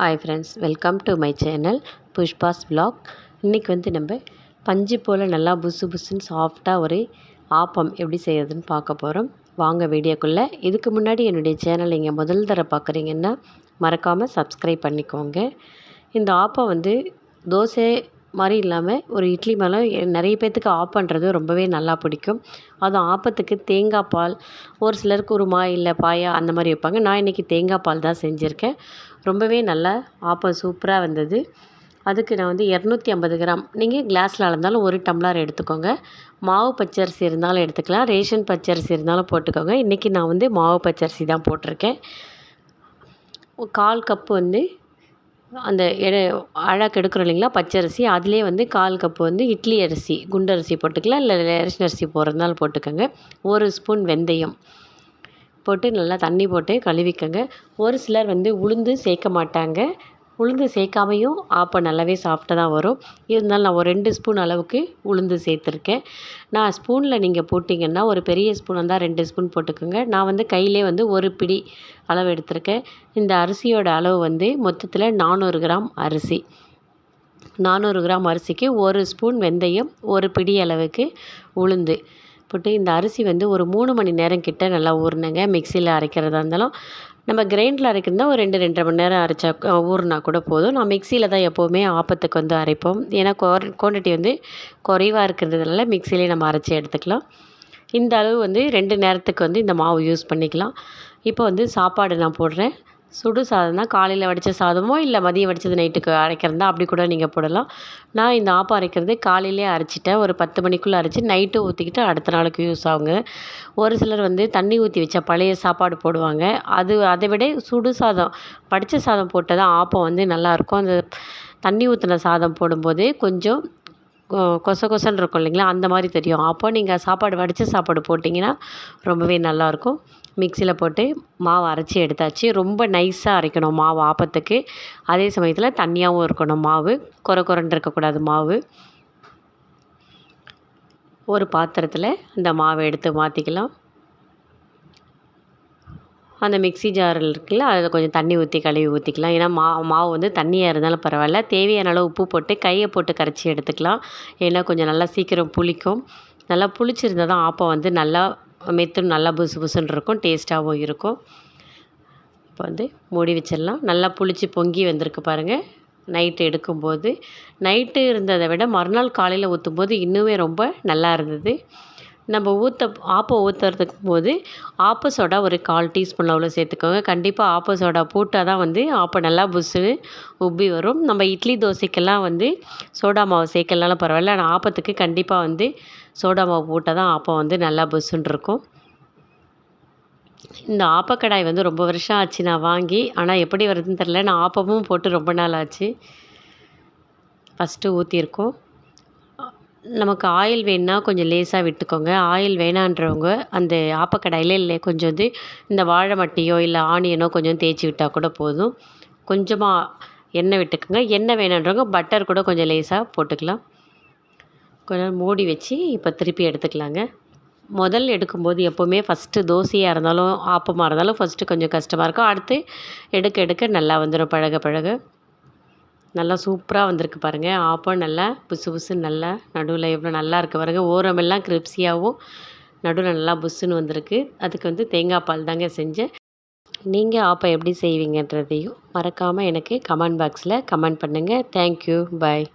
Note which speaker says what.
Speaker 1: Hi friends welcome to my channel Pushpa's vlog. இன்றைக்கி வந்து நம்ம பஞ்சு போல் நல்லா புசு புசுன்னு சாஃப்டாக ஒரு ஆப்பம் எப்படி செய்யறதுன்னு பார்க்க போகிறோம் வாங்க வீடியோக்குள்ளே. இதுக்கு முன்னாடி என்னுடைய சேனல் நீங்கள் முதல் தடவை பார்க்குறீங்கன்னா மறக்காமல் சப்ஸ்கிரைப் பண்ணிக்கோங்க. இந்த ஆப்பம் வந்து தோசை மாதிரி இல்லாமல் ஒரு இட்லி மேலே நிறைய பேர்த்துக்கு ஆப்பன்றது ரொம்பவே நல்லா பிடிக்கும். அதுவும் ஆப்பத்துக்கு தேங்காய் பால் ஒரு சிலர் குருமா இல்லை பாயா அந்த மாதிரி வைப்பாங்க. நான் இன்றைக்கி தேங்காய் பால் தான் செஞ்சுருக்கேன். ரொம்பவே நல்லா ஆப்பம் சூப்பராக வந்தது. அதுக்கு நான் வந்து இரநூத்தி ஐம்பது கிராம். நீங்கள் கிளாஸில் அளந்தாலும் ஒரு டம்ளர் எடுத்துக்கோங்க. மாவு பச்சரிசி இருந்தாலும் எடுத்துக்கலாம். ரேஷன் பச்சரிசி இருந்தாலும் போட்டுக்கோங்க. இன்றைக்கி நான் வந்து மாவு பச்சரிசி தான் போட்டிருக்கேன். கால் கப்பு வந்து அந்த எடை அழகு எடுக்கிறோம் இல்லைங்களா? பச்சரிசி. அதிலே வந்து கால் கப்பு வந்து இட்லி அரிசி குண்டரிசி போட்டுக்கலாம். இல்லை ரேஷன் அரிசி போடுறதுனால போட்டுக்கோங்க. ஒரு ஸ்பூன் வெந்தயம் போட்டு நல்லா தண்ணி போட்டு கழுவிக்கோங்க. ஒரு சிலர் வந்து உளுந்து சேர்க்க மாட்டாங்க. உளுந்து சேர்க்காமையும் ஆப்பம் நல்லாவே சாஃப்டாக தான் வரும். இருந்தாலும் நான் ஒரு ரெண்டு ஸ்பூன் அளவுக்கு உளுந்து சேர்த்துருக்கேன். நான் ஸ்பூனில் நீங்கள் போட்டிங்கன்னா ஒரு பெரிய ஸ்பூன் வந்தால் ரெண்டு ஸ்பூன் போட்டுக்கோங்க. நான் வந்து கையிலே வந்து ஒரு பிடி அளவு எடுத்திருக்கேன். இந்த அரிசியோட அளவு வந்து மொத்தத்தில் நானூறு கிராம் அரிசி. நானூறு கிராம் அரிசிக்கு ஒரு ஸ்பூன் வெந்தயம் ஒரு பிடி அளவுக்கு உளுந்து போட்டு இந்த அரிசி வந்து ஒரு மூணு மணி நேரம் கிட்ட நல்லா ஊறினுங்க மிக்சியில் அரைக்கிறதா இருந்தாலும் நம்ம கிரைண்டில் அரைக்கிறதா ஒரு ரெண்டு ரெண்டரை மணி நேரம் அரைச்சா ஊறுனா கூட போதும். நான் மிக்சியில் தான் எப்போவுமே ஆப்பத்துக்கு வந்து அரைப்போம். ஏன்னா குவான்டிட்டி வந்து குறைவாக இருக்கிறதுனால மிக்சிலே நம்ம அரைச்சி எடுத்துக்கலாம். இந்த அளவு வந்து ரெண்டு நேரத்துக்கு வந்து இந்த மாவு யூஸ் பண்ணிக்கலாம். இப்போ வந்து சாப்பாடு நான் போடுறேன். சுடு சாதம் தான் காலையில் வடித்த சாதமோ இல்லை மதியம் வடித்தது நைட்டுக்கு அரைக்கிறதா அப்படி கூட நீங்கள் போடலாம். நான் இந்த ஆப்பம் அரைக்கிறது காலையிலே அரைச்சிட்டேன். ஒரு பத்து மணிக்குள்ளே அரைச்சி நைட்டு ஊற்றிக்கிட்டு அடுத்த நாளுக்கு யூஸ் ஆகுங்க. ஒரு சிலர் வந்து தண்ணி ஊற்றி வச்ச பழைய சாப்பாடு போடுவாங்க. அது அதை விட சுடு சாதம் வடித்த சாதம் போட்டால் தான் ஆப்பம் வந்து நல்லாயிருக்கும் அந்த தண்ணி ஊற்றின சாதம் போடும்போது கொஞ்சம் கொச கொசன்னு இருக்கும் இல்லைங்களா? அந்த மாதிரி தெரியும். அப்போ நீங்கள் சாப்பாடு வடித்த சாப்பாடு போட்டிங்கன்னா ரொம்பவே நல்லாயிருக்கும். மிக்சியில் போட்டு மாவு அரைச்சி எடுத்தாச்சு. ரொம்ப நைஸாக அரைக்கணும் மாவு ஆப்பத்துக்கு. அதே சமயத்தில் தண்ணியாகவும் இருக்கணும் மாவு. குறை குறைன்னு இருக்கக்கூடாது மாவு. ஒரு பாத்திரத்தில் இந்த மாவை எடுத்து மாற்றிக்கலாம் அந்த மிக்ஸி ஜாரில் இருக்குல்ல அதில் கொஞ்சம் தண்ணி ஊற்றி கழுவி ஊற்றிக்கலாம் ஏன்னா மா மாவு வந்து தண்ணியாக இருந்தாலும் பரவாயில்ல. தேவையான அளவு உப்பு போட்டு கையை போட்டு கரைச்சி எடுத்துக்கலாம். ஏன்னா கொஞ்சம் நல்லா சீக்கிரம் புளிக்கும். நல்லா புளிச்சிருந்தால் தான் ஆப்பம் வந்து நல்லா மெத்தும் நல்லா புசு புசுன்னு இருக்கும் டேஸ்ட்டாகவும் இருக்கும். இப்போ வந்து மூடி வச்சிடலாம். நல்லா புளிச்சு பொங்கி வந்திருக்கு பாருங்கள் நைட்டு எடுக்கும்போது. நைட்டு இருந்ததை விட மறுநாள் காலையில் ஊற்றும்போது இன்னுமே ரொம்ப நல்லா இருந்தது. நம்ம ஊற்ற ஆப்பம் ஊற்றுறதுக்கு போது ஆப்ப சோடா ஒரு கால் டீஸ்பூன் அளவில் சேர்த்துக்கோங்க. கண்டிப்பாக ஆப்ப சோடா போட்டால் தான் வந்து ஆப்பம் நல்லா புஸ்ஸுன்னு உப்பி வரும். நம்ம இட்லி தோசைக்கெல்லாம் வந்து சோடா மாவு சேர்க்கலனாலும் பரவாயில்ல. ஆனால் ஆப்பத்துக்கு கண்டிப்பாக வந்து சோடா மாவு போட்டால் தான் ஆப்பம் வந்து நல்லா புஸ்ஸுன்னு இருக்கும். இந்த ஆப்பக்கடாய் வந்து ரொம்ப வருஷம் ஆச்சு நான் வாங்கி ஆனால் எப்படி வருதுன்னு தெரில நான் ஆப்பமும் போட்டு ரொம்ப நாள் ஆச்சு. ஃபஸ்ட்டு ஊற்றிருக்கோம் நமக்கு ஆயில் வேணுன்னா கொஞ்சம் லேசாக விட்டுக்கோங்க. ஆயில் வேணான்றவங்க அந்த ஆப்பக்கடாயில் இல்லை கொஞ்சம் வந்து இந்த வாழை மட்டியோ இல்லை ஆனியனோ கொஞ்சம் தேய்ச்சி விட்டால் கூட போதும். கொஞ்சமாக எண்ணெய் விட்டுக்கோங்க. எண்ணெய் வேணான்றவங்க பட்டர் கூட கொஞ்சம் லேசாக போட்டுக்கலாம். கொஞ்சம் மூடி வச்சு இப்போ திருப்பி எடுத்துக்கலாங்க. முதல் எடுக்கும்போது எப்போவுமே ஃபஸ்ட்டு தோசையாக இருந்தாலும் ஆப்பமாக இருந்தாலும் ஃபஸ்ட்டு கொஞ்சம் கஷ்டமாக இருக்கும். அடுத்து எடுக்க எடுக்க நல்லா வந்துடும் பழக பழக. நல்லா சூப்பராக வந்திருக்கு பாருங்கள் ஆப்பம் நல்லா புசு புசுன்னு நல்லா நடுவில் எவ்வளோ நல்லா இருக்குது பாருங்கள் ஓரமெல்லாம் கிரிப்ஸியாகவும் நடுவில் நல்லா புஷ்ஷுன்னு வந்திருக்கு. அதுக்கு வந்து தேங்காய் பால் தாங்க செஞ்சேன். நீங்கள் ஆப்பம் எப்படி செய்வீங்கன்றதையும் மறக்காமல் எனக்கு கமெண்ட் பாக்ஸில் கமெண்ட் பண்ணுங்கள் தேங்க்யூ பாய்